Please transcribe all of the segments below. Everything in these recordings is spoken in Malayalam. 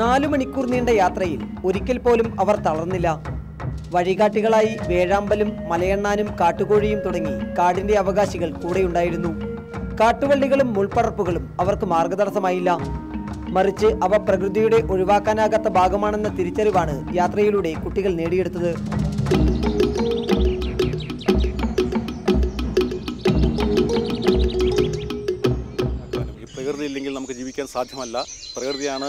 നാലു മണിക്കൂർ നീണ്ട യാത്രയിൽ ഒരിക്കൽ പോലും അവർ തളർന്നില്ല. വഴികാട്ടികളായി വേഴാമ്പലും മലയണ്ണാനും കാട്ടുകോഴിയും തുടങ്ങി കാടിന്റെ അവകാശികൾ കൂടെയുണ്ടായിരുന്നു. കാട്ടുവള്ളികളും മുൾപ്പടർപ്പുകളും അവർക്ക് മാർഗതടസ്സമായില്ല മറിച്ച് അവ പ്രകൃതിയുടെ ഒഴിവാക്കാനാകാത്ത ഭാഗമാണെന്ന തിരിച്ചറിവാണ് യാത്രയിലൂടെ കുട്ടികൾ നേടിയെടുത്തത്. പ്രകൃതി ഇല്ലെങ്കിൽ നമുക്ക് ജീവിക്കാൻ സാധ്യമല്ല. പ്രകൃതിയാണ്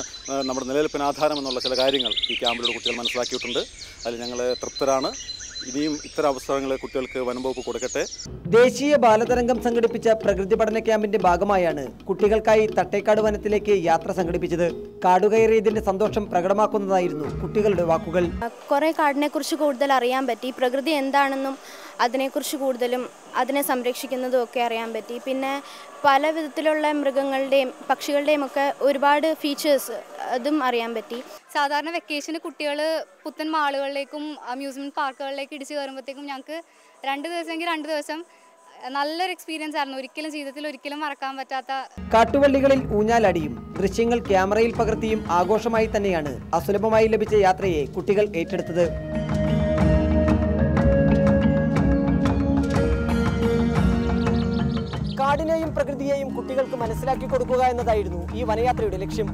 നമ്മുടെ നിലനിൽപ്പിന് ആധാരം എന്നുള്ള ചില കാര്യങ്ങൾ ഈ ക്യാമ്പിലൂടെ കുട്ടികൾ മനസ്സിലാക്കിയിട്ടുണ്ട്. അതിൽ ഞങ്ങൾ തൃപ്തരാണ്. ഇനിയും ഇത്തരം അവസരങ്ങൾ കുട്ടികൾക്ക് വനംവകുപ്പ് കൊടുക്കട്ടെ. ദേശീയ ബാലതരംഗം സംഘടിപ്പിച്ച പ്രകൃതി പഠന ക്യാമ്പിന്റെ ഭാഗമായാണ് കുട്ടികൾക്കായി തട്ടേക്കാട് വനത്തിലേക്ക് യാത്ര സംഘടിപ്പിച്ചത്. കാടുകയറിയതിന്റെ സന്തോഷം പ്രകടമാക്കുന്നതായിരുന്നു കുട്ടികളുടെ വാക്കുകൾ. കുറെ കാടിനെ കുറിച്ച് കൂടുതൽ അറിയാൻ പറ്റി പ്രകൃതി എന്താണെന്നും അതിനെക്കുറിച്ച് കൂടുതലും അതിനെ സംരക്ഷിക്കുന്നതും ഒക്കെ അറിയാൻ പറ്റി. പിന്നെ പല വിധത്തിലുള്ള മൃഗങ്ങളുടെയും പക്ഷികളുടെയും ഒക്കെ ഒരുപാട് ഫീച്ചേഴ്സ് അതും അറിയാൻ പറ്റി. സാധാരണ വെക്കേഷന് കുട്ടികൾ പുത്തൻ മാളുകളിലേക്കും അമ്യൂസ്മെന്റ് പാർക്കുകളിലേക്ക് ഇടിച്ച് കയറുമ്പോഴത്തേക്കും ഞങ്ങൾക്ക് രണ്ട് ദിവസമെങ്കിൽ രണ്ട് ദിവസം നല്ലൊരു എക്സ്പീരിയൻസ് ആയിരുന്നു. ഒരിക്കലും ജീവിതത്തിൽ ഒരിക്കലും മറക്കാൻ പറ്റാത്ത കാട്ടുവള്ളികളിൽ ഊഞ്ഞാലടിയും ദൃശ്യങ്ങൾ ക്യാമറയിൽ പകർത്തിയും ആഘോഷമായി തന്നെയാണ് അസുലഭമായി ലഭിച്ച യാത്രയെ കുട്ടികൾ ഏറ്റെടുത്തത്. കാടിനെയും പ്രകൃതിയെയും കുട്ടികൾക്ക് മനസ്സിലാക്കി കൊടുക്കുക എന്നതായിരുന്നു ഈ വനയാത്രയുടെ ലക്ഷ്യം.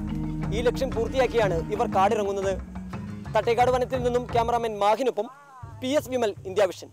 ഈ ലക്ഷ്യം പൂർത്തിയാക്കിയാണ് ഇവർ കാടിറങ്ങുന്നത്. തട്ടേക്കാട് വനത്തിൽ നിന്നും cameraman മാഹിനൊപ്പം P S Vimal India vision.